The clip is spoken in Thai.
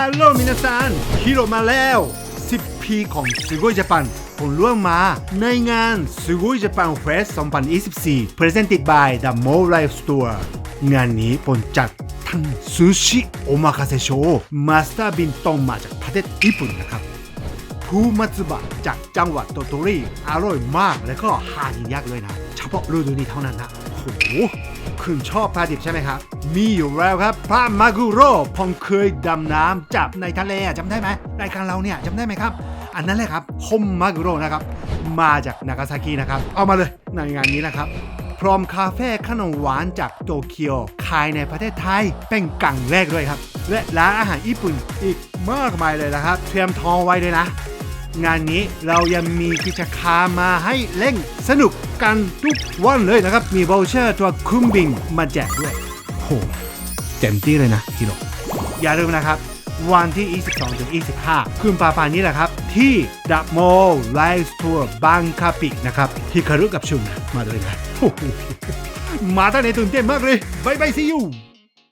ฮัลโหลมินาซันฮิโรมาแล้ว 10 ปีของซูโกยญี่ปุ่นผมร่วมมาในงานซูโกยญี่ปุ่นเฟส2024 Presented by The Mo Life Store งานนี้ผมจัดทั้งซูชิโอมาคาเซโชมาสเตอร์บินตรงมาจากประเทศญี่ปุ่นนะครับผู้มัตสึบะจากจังหวัดโตโตริอร่อยมากและก็หากินยากเลยนะ เฉพาะฤดูนี้เท่านั้นนะโอ้โห คุณชอบปลาดิบใช่ไหมครับ มีอยู่แล้วครับปลามากุโร่ผมเคยดำน้ำจับในทะเลจำได้ไหมรายการเราเนี่ยจำได้ไหมครับ อันนั้นแหละครับคมมากุโร่นะครับ มาจากนากาซากินะครับ เอามาเลยในงานนี้นะครับพร้อมคาเฟ่ขนมหวานจากโตเกียวขายในประเทศไทยเป็นกังแรกด้วยครับ และร้านอาหารญี่ปุ่นอีกมากมายเลยนะครับ เตรียมทองไว้เลยนะ งานนี้เรายังมีกิจกรรมมาให้เล่นสนุกกันทุกวันเลยนะครับ มีโวเชอร์ตัวคุ้มบิงมาแจกด้วยโหเต็มที่เลยนะฮิโร่อย่าลืมนะครับ วันที่ 22ถึง25 คืนปาปานี้แหละครับ ที่ The Mall Live Tour บางคาปิกนะครับฮิคารุกับชุนมาด้วยนะมาตั้งในตื่นเต้นมากเลยบายบายซียู